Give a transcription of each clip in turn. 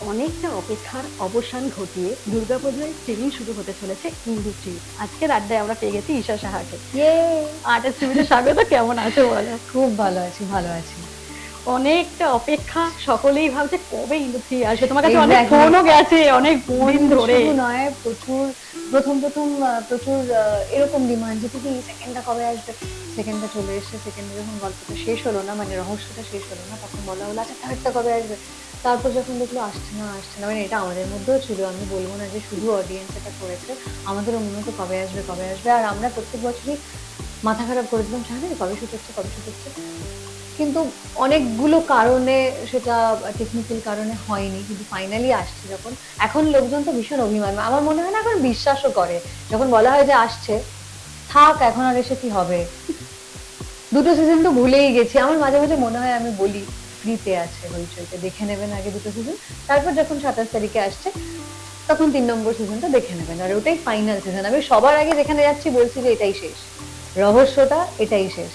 অনেকটা অপেক্ষার অবসান ঘটিয়ে দুর্গাপুজোয় ট্রেনিং শুরু হতে চলেছে ইন্ডাস্ট্রি আজকের আড্ডায় আমরা পেয়ে গেছি ঈশা সাহাকে। আর্টিস্ট টিভিতে স্বাগত কেমন আছে বলো? খুব ভালো আছি ভালো আছি। অনেকটা অপেক্ষা সকলেই ভাবছে কবে ইন্ডাস্ট্রি আসবে? তোমার কাছে অনেক. ফোনও গেছে অনেক দিন ধরে। নয় প্রচুর প্রথম প্রথম প্রচুর এরকম ডিমান্ড যে তুমি সেকেন্ডটা কবে আসবে? সেকেন্ডটা চলে এসেছে সেকেন্ডে যখন গল্পটা শেষ হলো না মানে রহস্যটা শেষ হলো না তখন বলা হলো আচ্ছা থার্ডটা কবে আসবে? তারপর যখন দেখল আসছে না আসছে না মানে এটা আমাদের মধ্যেও ছিল, আমি বলব না যে শুধু অডিয়েন্স এটা করেছে, আমাদেরও মনে হতো কবে আসবে কবে আসবে, আর আমরা প্রত্যেক বছরই মাথা খারাপ করেছিলাম জানে কবে শুট হচ্ছে, কবে শুট হচ্ছে? কিন্তু অনেকগুলো কারণে সেটা টেকনিক্যাল কারণে হয়নি, কিন্তু ফাইনালি আসছে যখন। এখন লোকজন তো ভীষণ অভিমান, আমার মনে হয় না এখন বিশ্বাসও করে। যখন বলা হয় যে আসছে, থাক, এখন আর এসে কি হবে? দুটো সিজন তো ভুলেই গেছি, আমার মাঝে মাঝে মনে হয় আমি বলি। ফ্রিতে আছে হইচইতে দেখে নেবেন আগে দুটো সিজন তারপর যখন সাতাশ তারিখে আসছে, তখন তিন নম্বর সিজনটা দেখে নেবেন। আর ওটাই ফাইনাল সিজন আমি সবার আগে যেখানে যাচ্ছি বলছি যে এটাই শেষ। রহস্যটা এটাই শেষ।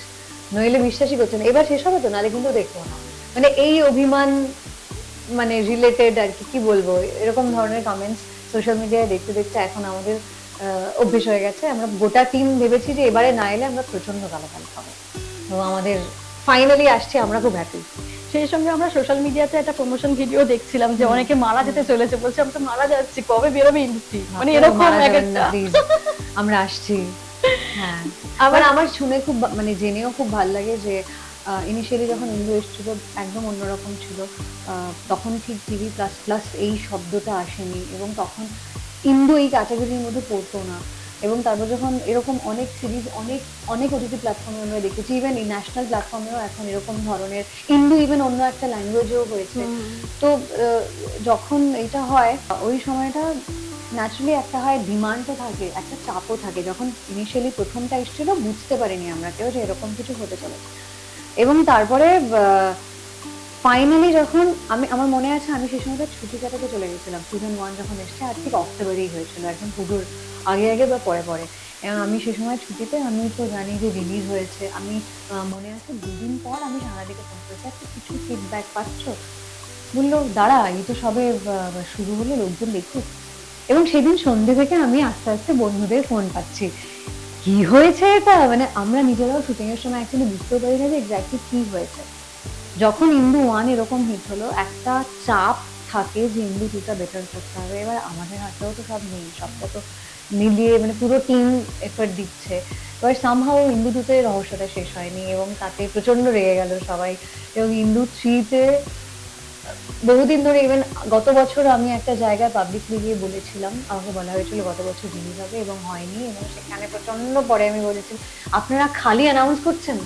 নইলে বিশ্বাসই করছে না। এবার শেষ হবে তো? নাহলে কিন্তু দেখব না। মানে এই অভিমান মানে রিলেটেড আর কি বলব? এরকম ধরনের কমেন্টস সোশ্যাল মিডিয়ায় দেখতে দেখতে এখন আমাদের অভ্যেস হয়ে গেছে। আমরা গোটা টিম ভেবেছি যে এবারে না এলে আমরা প্রচণ্ড গালাগাল খাব। তো আমাদের ফাইনালি আসছি, আমরা খুব হ্যাপি সেই সঙ্গে আমরা সোশ্যাল মিডিয়াতে একটা প্রমোশন ভিডিও দেখছিলাম যে অনেকে মারা যেতে চলেছে। বলছে আমরা তো মারা যাচ্ছি কবে বেরোবে ইন্ডাস্ট্রি মানে এরকম এক একটা। আমরা আসছি। হ্যাঁ। আবার আমার শুনে খুব মানে জেনেও খুব ভালো লাগে যে ইনিশিয়ালি যখন ইন্দু এসেছিল একদম অন্যরকম ছিল তখন ঠিক টিভি প্লাস প্লাস এই শব্দটা আসেনি এবং তখন ইন্দু এই ক্যাটাগরির মধ্যে পড়তো না। এবং তারপর যখন এরকম অনেক সিরিজ অনেক অনেক ওটিটি প্ল্যাটফর্মে আমরা দেখেছি ইভেন ন্যাশনাল প্ল্যাটফর্মেও এখন এরকম ধরনের ইন্দু ইভেন অন্য একটা ল্যাঙ্গুয়েজেও হয়েছে। তো যখন এটা হয় ওই সময়টা ন্যাচুরালি একটা হয় ডিমান্ডও থাকে একটা চাপও থাকে। যখন ইনিশিয়ালি প্রথমটা এসেছিল বুঝতে পারিনি আমরা কেউ যে এরকম কিছু হতে চলেছে। এবং তারপরে ফাইনালি যখন আমি, আমার মনে আছে আমি সেই সময়টা ছুটি কাটাতে চলে গেছিলাম। সিজন ওয়ান যখন এসছে আর ঠিক অক্টোবরেই হয়েছিল, একদম পুজোর আগে আগে বা পরে পরে। আমি সেই সময় ছুটিতে, আমি তো জানি যে রিলিজ হয়েছে। আমি মনে আছে দুদিন পর আমি সারাদিকে ফোন করেছি একটা কিছু ফিডব্যাক পাচ্ছ? বলল, দাঁড়া, এই তো সবে শুরু হলো, লোকজন দেখুক। এবং সেদিন সন্ধ্যে থেকে আমি আস্তে আস্তে বন্ধুদের ফোন পাচ্ছি। কি হয়েছে এটা? মানে আমরা নিজেরাও শুটিংয়ের সময় অ্যাকচুয়ালি বুঝতেও পারি না যে এক্স্যাক্টলি কি হয়েছে। যখন ইন্দু ওয়ান এরকম হিট হলো, একটা চাপ থাকে যে ইন্দু টুটা বেটার করতে হবে। এবার আমাদের হাতেও তো সব নেই সবটা তো মিলিয়ে মানে পুরো টিম এফার্ট দিচ্ছে। এবার সামহাও ইন্দু টুতে রহস্যটা শেষ হয়নি এবং তাতে প্রচণ্ড রেগে গেল সবাই। এবং ইন্দু থ্রিতে বহুদিন ধরে ইভেন গত বছর আমি একটা জায়গায় পাবলিকলি গিয়ে বলেছিলাম, আমাকে বলা হয়েছিল গত বছর রিলিজ হবে এবং হয়নি এবং সেখানে প্রচণ্ড পরে আমি বলেছি, আপনারা খালি অ্যানাউন্স করছেন?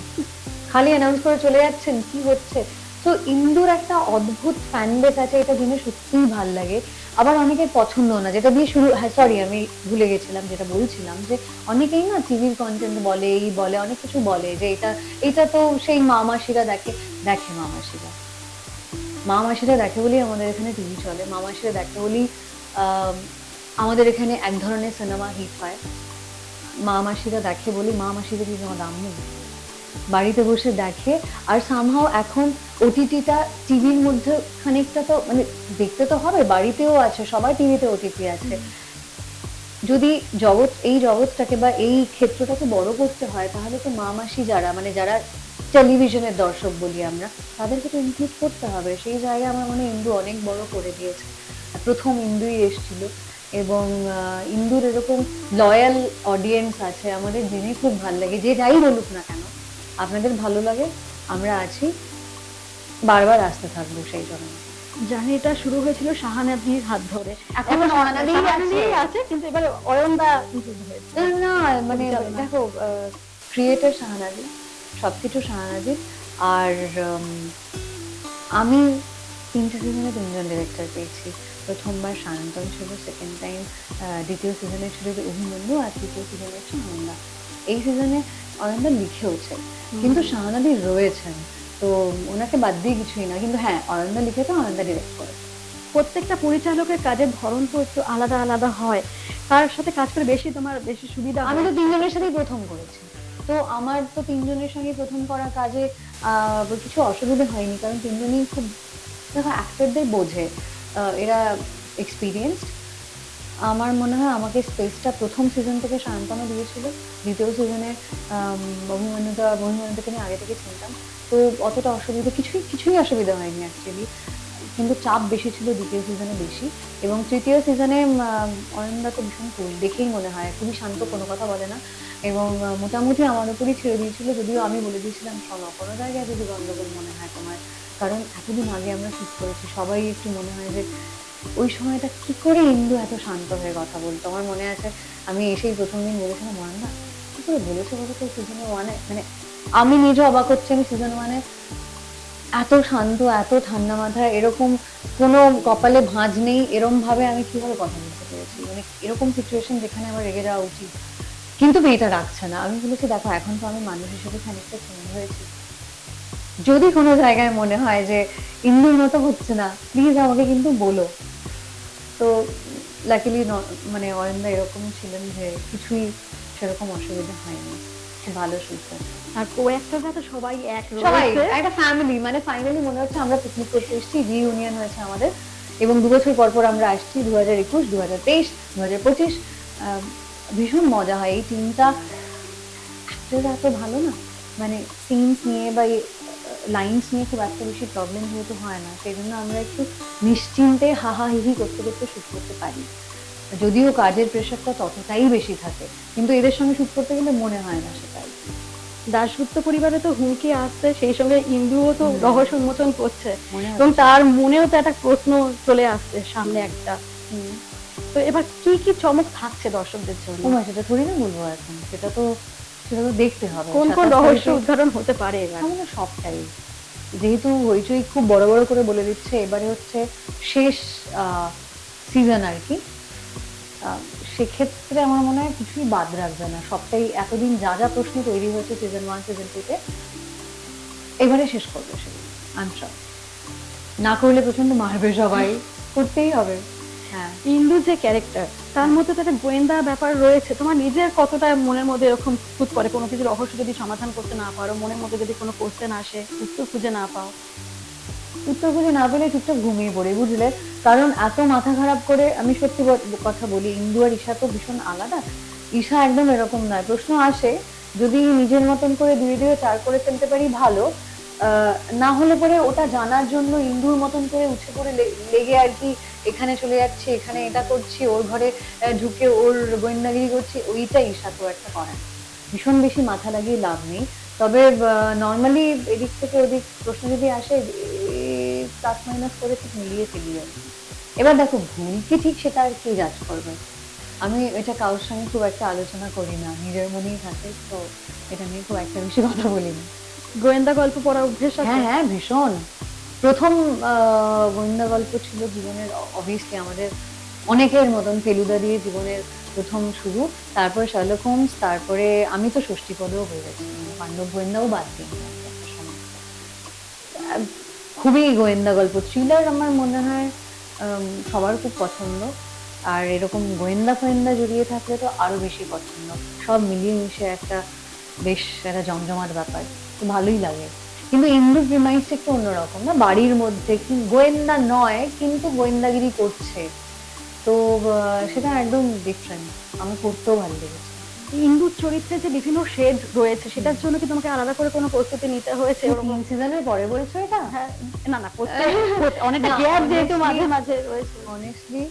খালি অ্যানাউন্স করে চলে যাচ্ছেন কি হচ্ছে? তো ইন্দুর একটা অদ্ভুত ফ্যান বেস আছে এটা জেনে সত্যিই ভালো লাগে। আবার অনেকের পছন্দ না যেটা দিয়ে শুরু হ্যাঁ সরি আমি ভুলে গেছিলাম যেটা বলছিলাম যে অনেকেই না টিভির কন্টেন্ট বলে এই বলে অনেক কিছু বলে যে এটা এটা তো সেই মা মাসিরা দেখে দেখে মা মাসিরা। মা মাসিরা দেখে বলেই আমাদের এখানে টিভি চলে মা মাসিরা দেখে বলেই আম, আমাদের এখানে এক ধরনের সিনেমা হিট হয়। মা মাসিরা দেখে বলি মা মাসিদের কোনো দাম নেই? বাড়িতে বসে দেখে, আর সামহাও এখন ওটিটিটা টিভির মধ্যে খানিকটা তো মানে দেখতে তো হবে, বাড়িতেও আছে, সবাই টিভিতে ওটিটি আছে। যদি জগৎ, এই জগৎটাকে বা এই ক্ষেত্রটাকে বড় করতে হয়, তাহলে তো মা মাসি যারা মানে যারা টেলিভিশনের দর্শক বলি আমরা, তাদেরকে তো ইনক্লুড করতে হবে। সেই জায়গায় আমার মনে ইন্দু অনেক বড় করে দিয়েছে। প্রথম ইন্দুই এসেছিল এবং ইন্দুর এরকম লয়াল অডিয়েন্স আছে, আমাদের জেনে খুব ভালো লাগে, যে যাই বলুক না কেন। আপনাদের ভালো লাগে আমরা আছি। বারবার আসতে থাকব সেই জন্য। জানি এটা শুরু হয়েছিল শাহানাদির হাত ধরে। এখনও আছে। কিন্তু এবারে অয়নদা না মানে দেখো ক্রিয়েটার শাহানাজি সবকিছু শাহানাজি আর উম, আমি তিনটে সিজনে তিনজন ডিরেক্টর পেয়েছি। প্রথমবার সায়ন্তন ছিল সেকেন্ড টাইম দ্বিতীয় সিজনে ছিল যে অভিমন্যু আর তৃতীয় সিজনে ছিল এই সিজনে অনন্দা লিখেওছে কিন্তু শাহানাদি রয়েছেন তো ওনাকে বাদ দিয়ে কিছুই না। কিন্তু হ্যাঁ অনন্দা লিখেছে অনন্দা ডিরেক্ট করে। প্রত্যেকটা পরিচালকের কাজের ধরন তো একটু আলাদা আলাদা হয়। তার সাথে কাজ করে বেশি তোমার বেশি সুবিধা আমি তো তিনজনের সাথেই প্রথম করেছি। তো আমার তো তিনজনের সঙ্গে প্রথম করা কাজে কিছু অসুবিধা হয়নি। কারণ তিনজনই খুব দেখো অ্যাক্টরদের বোঝে। এরা এক্সপিরিয়েন্সড আমার মনে হয় আমাকে স্পেসটা প্রথম সিজন থেকে সায়ন্তনও দিয়েছিল, দ্বিতীয় সিজনে অভিমান্যতা, অভিমান্যতাকে আমি আগে থেকে চিনতাম। তো অতটা অসুবিধা, কিছুই কিছুই অসুবিধা হয়নি অ্যাকচুয়ালি কিন্তু চাপ বেশি ছিল দ্বিতীয় সিজনে বেশি এবং তৃতীয় সিজনে অয়নদা তো ভীষণ কুল দেখেই মনে হয়। খুবই শান্ত কোনো কথা বলে না। এবং মোটামুটি আমার উপরই ছেড়ে দিয়েছিল, যদিও আমি বলে দিয়েছিলাম, শোনো, কোনো জায়গায় যদি গন্ডগোল মনে হয় তোমার, কারণ এতদিন আগে আমরা ঠিক করেছি সবাই একটু মনে হয় যে ওই সময়টা কি করে ইন্দু এত শান্ত হয়ে কথা বলতো? আমার মনে আছে, আমি এসেই প্রথম দিন বলেছিলাম না, কি করে বলেছে বলতো সিজনে ওয়ানে মানে আমি নিজে অবাক হচ্ছি, আমি সিজন ওয়ানে এত শান্ত, এত ঠান্ডা মাথায়, এরকম কোনো কপালে ভাঁজ নেই এরম ভাবে আমি কীভাবে কথা বলতে পেরেছি? মানে এরকম সিচুয়েশন যেখানে আমার রেগে যাওয়া উচিত। কিন্তু মেয়েটা রাখছে না। আমি বলেছি, দেখো, এখন তো আমি মানুষ হিসেবে খানিকটা চেঞ্জ হয়েছি। যদি কোনো জায়গায় মনে হয় যে ইন্দুর মতো হচ্ছে না প্লিজ আমাকে কিন্তু বলো। তো লাকিলি মানে অয়নদা এরকম ছিলেন যে কিছুই সেরকম অসুবিধা হয়নি। ভালো সুস্থ। আর কো অ্যাক্টররা তো সবাই এক সবাই একটা ফ্যামিলি মানে ফাইনালি মনে হচ্ছে আমরা পিকনিক করতে এসেছি রিইউনিয়ন হয়েছে আমাদের। এবং দু বছর পর পর আমরা আসছি দু হাজার একুশ দু হাজার তেইশ দু হাজার পঁচিশ ভীষণ মজা হয়। এই টিমটা অ্যাক্টররা এত ভালো না? মানে সিনস নিয়ে বা লাইন্স নিয়ে খুব একটা বেশি প্রবলেম যেহেতু হয় না সেই জন্য আমরা একটু নিশ্চিন্তে হাহা হিহি করতে করতে শুট করতে পারি। যদিও কাজের প্রেশারটা ততটাই বেশি থাকে কিন্তু এদের সঙ্গে শুট করতে গেলে মনে হয় না সেটাই দাশগুপ্ত পরিবারে তো হুমকি আসছে সেই সঙ্গে ইন্দুও তো। রহস্য উন্মোচন করছে। এবং তার মনেও তো একটা প্রশ্ন চলে আসছে সামনে একটা। তো এবার কি কি চমক থাকছে দর্শকদের জন্য? সেটা থোড়ি না বলব এখন। সেটা তো দেখতে হবে। কোন কোন রহস্য উদ্ঘাটন হতে পারে এবার? সবটাই। যেহেতু হইচই খুব বড় বড় করে বলে দিচ্ছে এবারে হচ্ছে শেষ সিজন আর কি। সেক্ষেত্রে আমার মনে হয় কিছুই বাদ রাখবে না। সবটাই এতদিন যা যা প্রশ্ন তৈরি হয়েছে সিজন ওয়ান সিজন টুতে এবারে শেষ করবে সেগুলো আনসার না করলে প্রচণ্ড মারবে সবাই। করতেই হবে। হ্যাঁ। ইন্দুর যে ক্যারেক্টার তার মধ্যে তো একটা গোয়েন্দা ব্যাপার রয়েছে। তোমার নিজের কতটা মনের মধ্যে এরকম খুঁত করে? কোনো কিছু রহস্য যদি সমাধান করতে না পারো, মনের মধ্যে যদি কোনো কোশ্চেন আসে, উত্তর খুঁজে না পাও? উত্তর খুঁজে না পেলে চুপচাপ ঘুমিয়ে পড়ি, বুঝলে? কারণ এত মাথা খারাপ করে আমি সত্যি কথা বলি, ইন্দু আর ঈশা তো ভীষণ আলাদা। ঈশা একদম এরকম নয়। প্রশ্ন আসে, যদি নিজের মতন করে দুই দুয়ে চার করে ফেলতে পারি, ভালো। না হলে পরে ওটা জানার জন্য ইন্দুর মতন করে উঠে পড়ে লেগে আর কি এখানে চলে যাচ্ছি, এখানে এটা করছি, ওর ঘরে ঢুকে ওর গোয়েন্দাগিরি করছি, ওইটাই তো একটা করে ভীষণ বেশি মাথা লাগিয়ে লাভ নেই। তবে নর্মালি এদিক থেকে ওদিক প্রশ্ন যদি আসে প্লাস মাইনাস করে ঠিক মিলিয়ে ফেলিয়ে। এবার দেখো, ভুল কি ঠিক সেটা আর কি জাজ করবে? আমি এটা কারোর সঙ্গে খুব একটা আলোচনা করি না, নিজের মনেই থাকে, তো এটা নিয়ে খুব একটা বেশি কথা বলি না গোয়েন্দা গল্প পড়া অভ্যেস আছে? হ্যাঁ হ্যাঁ ভীষণ। প্রথম গোয়েন্দা গল্প ছিল জীবনের অবভিয়াসলি আমাদের অনেকের মতন ফেলুদা দিয়ে জীবনের প্রথম শুরু। তারপরে শার্লক হোমস তারপরে আমি তো ষষ্ঠীপদেও হয়ে গেছি। পাণ্ডব গোয়েন্দাও বাদ দিই খুবই গোয়েন্দা গল্প থ্রিলার আমার মনে হয় সবার খুব পছন্দ। আর এরকম গোয়েন্দা ফোয়েন্দা জড়িয়ে থাকলে তো আরও বেশি পছন্দ। সব মিলিয়ে মিশে একটা বেশ একটা জমজমাট ব্যাপার। তো ভালোই লাগে। কিন্তু ইন্দু প্রিমাইসটা একটু অন্যরকম না? বাড়ির মধ্যে কি গোয়েন্দা নয় কিন্তু গোয়েন্দাগিরি করছে। তো সেটা একদম ডিফারেন্ট আমার করতেও ভালো লেগেছে। ইন্দুর চরিত্রে যে বিভিন্ন শেড রয়েছে সেটার জন্য কি তোমাকে আলাদা করে কোনো প্রস্তুতি নিতে হয়েছে? তিন সিজনের পরে বলছো এটা? হ্যাঁ না না প্রত্যেক প্রত্যেক- গ্যাপ যেহেতু মাঝে মাঝে রয়েছে। অনেস্টলি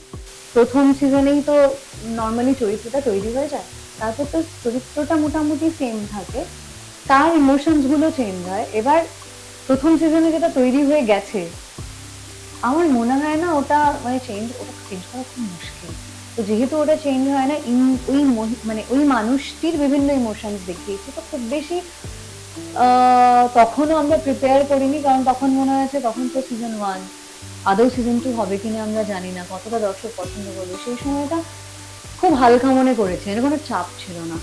প্রথম সিজনেই তো নর্মালি চরিত্রটা তৈরি হয়ে যায়। তারপর তো চরিত্রটা মোটামুটি সেম থাকে। তার ইমোশনসগুলো চেঞ্জ হয়। এবার প্রথম সিজনে যেটা তৈরি হয়ে গেছে, আমার মনে হয় না ওটা মানে চেঞ্জ ওটা চেঞ্জ করা খুব মুশকিল। তো যেহেতু ওটা চেঞ্জ হয় না ওই মানে ওই মানুষটির বিভিন্ন ইমোশনস দেখিয়েছে। তো খুব বেশি তখনও আমরা প্রিপেয়ার করিনি, কারণ তখন মনে হয়েছে তখন তো সিজন ওয়ান আদৌ সিজন টু হবে কিনা আমরা জানি না, কতটা দর্শক পছন্দ করবে। সেই সময়টা খুব হালকা মনে করেছে, এর কোনো চাপ ছিল না।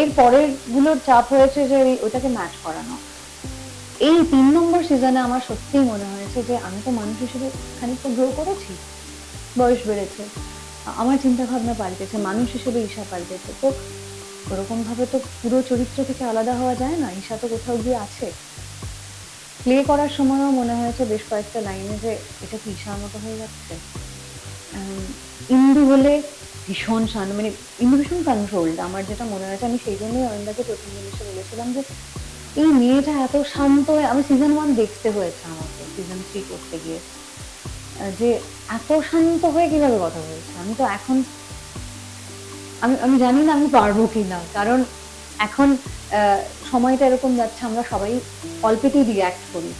এর পরেরগুলোর চাপ হয়েছে যে ওটাকে ম্যাচ করানো। এই তিন নম্বর সিজনে আমার সত্যিই মনে হয়েছে যে আমি তো মানুষ হিসেবে খানিকটা গ্রো করেছি। বয়স বেড়েছে। আমার চিন্তা ভাবনা পাল্টেছে, মানুষ হিসেবে ঈশা পাল্টেছে। তো ওরকম ভাবে তো পুরো চরিত্র থেকে আলাদা হওয়া যায় না, ঈশা তো কোথাও গিয়ে আছে। প্লে করার সময়ও মনে হয়েছে বেশ কয়েকটা লাইনে যে এটা কি ঈশার মতো হয়ে যাচ্ছে। ইন্দু হলে ভীষণ শান্ত মানে ভীষণ কন্ট্রোলড আমার যেটা মনে হয়েছে আমি সেই জন্যই অরিন্দাকে প্রথম জিনিসটা বলেছিলাম যে, এই মেয়েটা এত শান্ত হয়ে আমি সিজন ওয়ান দেখতে হয়েছে আমাকে সিজন থ্রি করতে গিয়ে। যে এত শান্ত হয়ে কীভাবে কথা বলছে? আমি তো এখন আমি আমি জানি না আমি পারব কি না কারণ এখন সময়টা এরকম যাচ্ছে, আমরা সবাই অল্পেতেই রিয়াক্ট করি।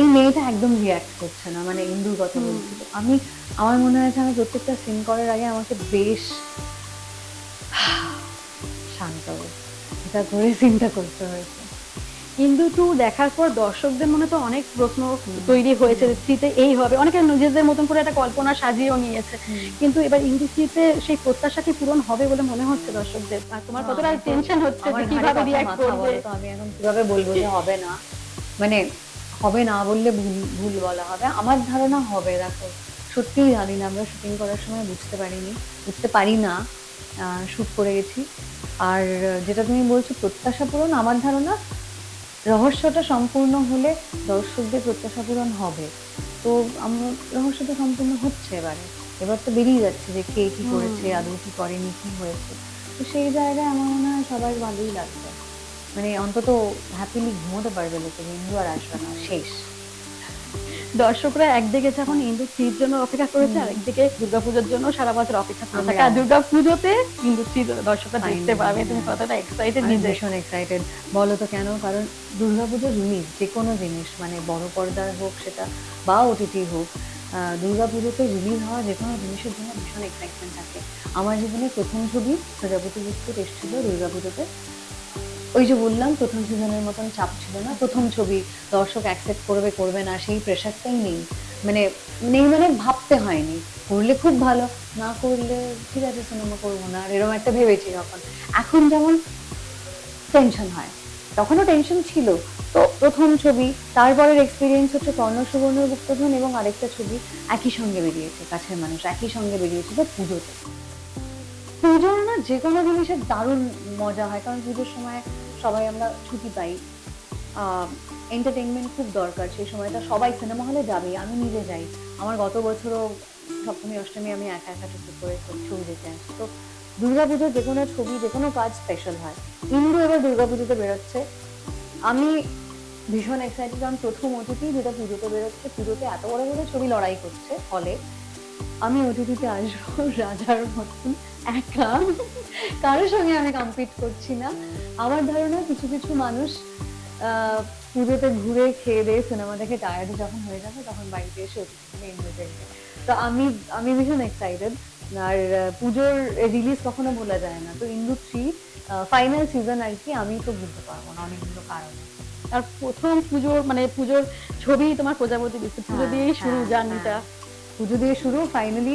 এই মেয়েটা একদম রিয়াক্ট করছে না মানে ইন্দুর কথা। বলছিল আমি আমার মনে হয়েছে আমি প্রত্যেকটা সিন করার আগে আমাকে বেশ শান্ত এটা করে সিনটা করতে হয়েছে। হিন্দু টু দেখার পর দর্শকদের মনে তো অনেক প্রশ্ন তৈরি হয়েছে থ্রিতে এই হবে। অনেকে নিজেদের মতন করে একটা কল্পনা সাজিয়েও নিয়েছে। কিন্তু এবার ইন্দু থ্রিতে সেই প্রত্যাশা কি পূরণ হবে বলে মনে হচ্ছে দর্শকদের? আর তোমার কতটা টেনশন হচ্ছে যে কীভাবে রিয়াক্ট করবে? আমি এখন কীভাবে বলব যে হবে না? মানে হবে না বললে ভুল ভুল বলা হবে। আমার ধারণা হবে দেখো সত্যিই জানি না আমরা শুটিং করার সময় বুঝতে পারিনি বুঝতে পারি না শুট করে গেছি। আর যেটা তুমি বলছো প্রত্যাশা পূরণ আমার ধারণা রহস্যটা সম্পূর্ণ হলে দর্শকদের প্রত্যাশা পূরণ হবে। তো আমরা রহস্যটা সম্পূর্ণ হচ্ছে এবারে। এবার তো বেরিয়ে যাচ্ছে যে কে কি। করেছে আদৌ কি করেনি কি হয়েছে। তো সেই জায়গায় আমার মনে হয় সবার ভালোই লাগবে। মানে অন্তত হ্যাপিলি ঘুমোতে পারবে লোকে ইন্দু আর আসবে না শেষ। দর্শকরা একদিকে যখন ইন্দু থ্রির জন্য অপেক্ষা করেছে। আর একদিকে দুর্গাপুজোর জন্য সারা বছর অপেক্ষা করে থাকে। আর দুর্গাপুজোতে ইন্দু থ্রি দর্শকরা দেখতে পাবে তুমি। কতটা এক্সাইটেড নিজে। ভীষণ এক্সাইটেড বলো তো কেন? কারণ দুর্গাপুজো রিলিজ যে কোনো জিনিস মানে বড় পর্দার হোক সেটা বা ওটিটি হোক আহ, দুর্গাপুজোতে রিলিজ হওয়া যে কোনো জিনিসের জন্য ভীষণ এক্সাইটমেন্ট থাকে। আমার জীবনে প্রথম ছবি প্রজাপতি বিস্কুট এসেছিল দুর্গাপুজোতে। ওই যে বললাম, প্রথম সিজনের মতন চাপ ছিল না। প্রথম ছবি দর্শক অ্যাকসেপ্ট করবে করবে না, সেই প্রেশারটাই নেই। মানে নেই মানে ভাবতে হয়নি। করলে খুব ভালো, না করলে ঠিক আছে সিনেমা করব না। এরকম একটা ভেবেছি তখন এখন যেমন টেনশন হয়। তখনও টেনশন ছিল। তো প্রথম ছবি, তারপরের এক্সপিরিয়েন্স হচ্ছে কর্ণ সুবর্ণ গুপ্তধন এবং আরেকটা ছবি একই সঙ্গে বেরিয়েছে, কাছের মানুষ একই সঙ্গে বেরিয়েছে তো পুজোতে। পুজোর না যে কোনো জিনিসের দারুণ মজা হয়, কারণ পুজোর সময় সবাই আমরা ছুটি পাই। এন্টারটেনমেন্ট খুব দরকার, সেই সময়টা সবাই সিনেমা হলে যাবে, আমি নিজে যাই। আমার গত বছরও সপ্তমী, অষ্টমী আমি একা একা ছুটি করে ছবি দেখে আসি। তো দুর্গাপুজোর যে কোনো ছবি, যে কোনো কাজ স্পেশাল হয়। ইন্দু এবার দুর্গাপুজোতে বেরোচ্ছে। আমি ভীষণ এক্সাইটেড কারণ প্রথম অতিথি যেটা পুজোতে বেরোচ্ছে, পুজোতে এত বড় বড় ছবি লড়াই করছে ফলে আমি অতিথিতে আসব রাজার মতন। একা। কারোর সঙ্গে আমি কম্পিট করছি না। আমার ধারণা কিছু কিছু মানুষ পুজোতে ঘুরে খেয়ে দিয়ে সিনেমা দেখে টায়ার্ড যখন হয়ে যাবে তখন বাড়িতে এসে এনজয় তো আমি আমি ভীষণ এক্সাইটেড আর পুজোর রিলিজ কখনো ভোলা যায় না। তো ইন্দু থ্রি ফাইনাল সিজন আর কি আমি তো বুঝতে পারব না অনেকগুলো কারণে। আর প্রথম পুজোর মানে পুজোর ছবি তোমার প্রজাপতি বিস্কুট পুজো হ্যাঁ, দিয়েই শুরু হ্যাঁ, জার্নিটা পুজো দিয়ে শুরু ফাইনালি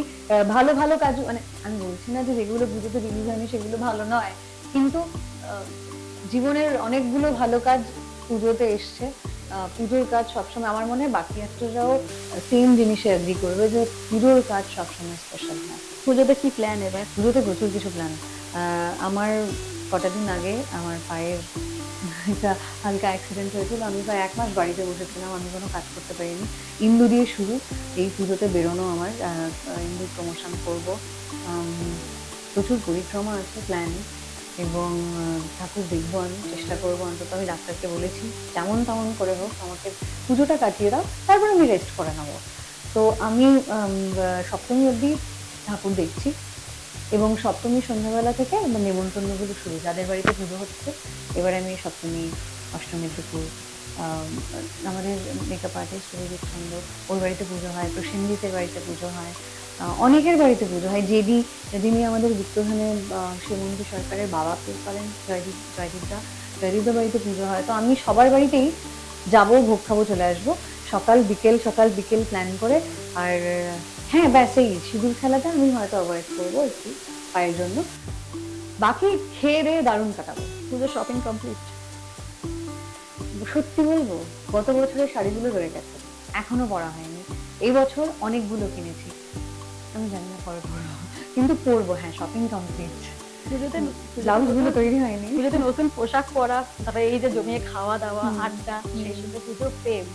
ভালো ভালো কাজ মানে আমি বলছি না যে যেগুলো পুজোতে রিলিজ হয়নি সেগুলো ভালো নয় কিন্তু জীবনের অনেকগুলো ভালো কাজ পুজোতে এসছে। পুজোর কাজ সবসময় আমার মনে হয় বাকি অ্যাক্টররাও সেম জিনিসে অ্যাগ্রি করবে যে পুজোর কাজ সবসময় স্পেশাল হয় পুজোতে কি প্ল্যান এবার? পুজোতে প্রচুর কিছু প্ল্যান আমার কটা দিন আগে আমার পায়ের একটা হালকা অ্যাক্সিডেন্ট হয়েছিল। আমি প্রায় এক মাস বাড়িতে বসেছিলাম, আমি কোনো কাজ করতে পারিনি। ইন্দু দিয়ে শুরু, এই পুজোতে বেরোনো আমার ইন্দুর প্রমোশন করব। প্রচুর পরিক্রমা আছে প্ল্যান এবং ঠাকুর দেখব আমি, চেষ্টা করব অন্তত, আমি ডাক্তারকে বলেছি, যেমন তেমন করে হোক, আমাকে পুজোটা কাটিয়ে দাও, তারপর আমি রেস্ট করে নেব। তো আমি সপ্তমী অবধি ঠাকুর দেখছি। এবং সপ্তমী সন্ধ্যাবেলা থেকে আমার নেমন্তন্নগুলো শুরু, যাদের বাড়িতে পুজো হচ্ছে। এবার আমি সপ্তমী, অষ্টমী দুপুর আমাদের মেকআপ আর্টিস্ট রবীন্দ্র ছন্দ ওর বাড়িতে পুজো হয়, প্রসেনজিতের বাড়িতে পুজো হয় অনেকের বাড়িতে পুজো হয়। যেদি যিনি আমাদের গুপ্তধানে শ্রীমন্তী সরকারের বাবা পেয়ে করেন জয়দীপ জয়দীপদা জয়দীপদার বাড়িতে পুজো হয়। তো আমি সবার বাড়িতেই যাব, ভোগ খাব, চলে আসব। সকাল বিকেল সকাল বিকেল প্ল্যান করে। আর হ্যাঁ ব্যাস এই সিঁদুর খেলাটা আমি হয়তো অ্যাভয়েড করব একটু পায়ের জন্য। বাকি খেয়ে দিয়ে দারুণ কাটাবো। পুজো শপিং কমপ্লিট সত্যি বলব গত বছরের শাড়িগুলো রয়ে গেছে। এখনও পরা হয়নি। এই বছর অনেকগুলো কিনেছি। আমি জানি না পরে পরবো। কিন্তু পরবো হ্যাঁ শপিং কমপ্লিট পুজোতে ব্লাউজগুলো তৈরি হয়নি। পুজোতে নতুন পোশাক পরা তারপরে এই যে জমিয়ে খাওয়া দাওয়া আড্ডা। সেই সাথে পুজোর প্রেম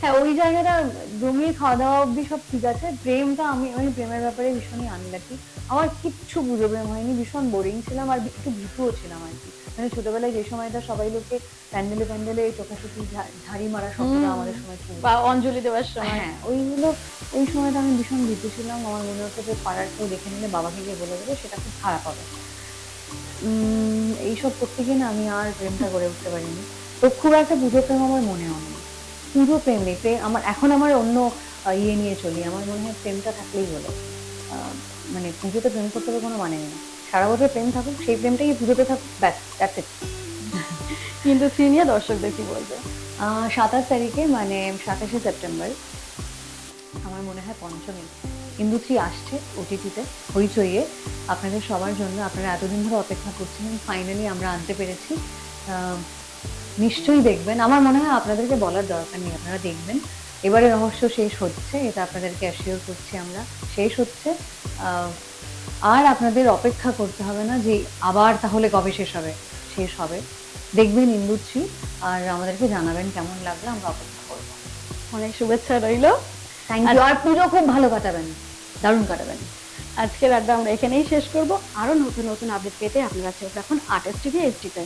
হ্যাঁ ওই জায়গাটা জমিয়ে খাওয়া দাওয়া অব্দি সব ঠিক আছে। প্রেমটা আমি আমি প্রেমের ব্যাপারে ভীষণই আনলাকি আমার কিচ্ছু পুজো প্রেম হয়নি ভীষণ বোরিং ছিলাম আর একটু ভীতুও ছিলাম আর কি। মানে ছোটবেলায় যে সময়টা সবাই লোকে প্যান্ডেলে প্যান্ডেলে চোখাচোখি ঝাড়ি মারা শব্দটা আমাদের সময় খুব বা অঞ্জলি দেওয়ার সময়। হ্যাঁ ওইগুলো ওই সময়টা আমি ভীষণ ভীতু ছিলাম। আমার মনে হচ্ছে যে পাড়ার কেউ দেখে নিলে বাবাকে গিয়ে বলে দেবে সেটা খুব খারাপ হবে। উম, এইসব করতে গিয়ে না আমি আর প্রেমটা করে উঠতে পারিনি। তো খুব একটা পুজো প্রেম আমার মনেও নেই। পুজো প্রেম নেই প্রেম আমার এখন আমার অন্য ইয়ে নিয়ে চলি আমার মনে হয় প্রেমটা থাকলেই হলো। মানে পুজোতে প্রেম করতে হবে কোনো মানে নেই। সারা বছর প্রেম থাকুক সেই প্রেমটাই পুজোতে থাকুক ব্যাস দ্যাটস ইট কিন্তু সিনিয়র নিয়ে দর্শকদের কি বলবে? সাতাশ তারিখে মানে সাতাশে সেপ্টেম্বর আমার মনে হয় পঞ্চমী ইন্দুত্রী আসছে ওটিটিতে হইচইয়ে। আপনাদের সবার জন্য আপনারা এতদিন ধরে অপেক্ষা করছিলেন ফাইনালি আমরা আনতে পেরেছি। আহ, নিশ্চয়ই দেখবেন। আমার মনে হয় আপনাদেরকে বলার দরকার নেই আপনারা দেখবেন। এবারে রহস্য শেষ হচ্ছে এটা আপনাদেরকে অ্যাসিওর করছি আমরা শেষ হচ্ছে। আর আপনাদের অপেক্ষা করতে হবে না যে আবার তাহলে কবে শেষ হবে শেষ হবে। দেখবেন ইন্দুত্রী আর আমাদেরকে জানাবেন কেমন লাগল আমরা অপেক্ষা করব। অনেক শুভেচ্ছা রইল। থ্যাংক ইউ আর পুজো খুব ভালো কাটাবেন দারুণ কাটাবেন। আজকের আড্ডা আমরা এখানেই শেষ করব। আরও নতুন নতুন আপডেট পেতে আপনারা চোখ রাখুন আর্টিস্ট টিভি এইচডিতে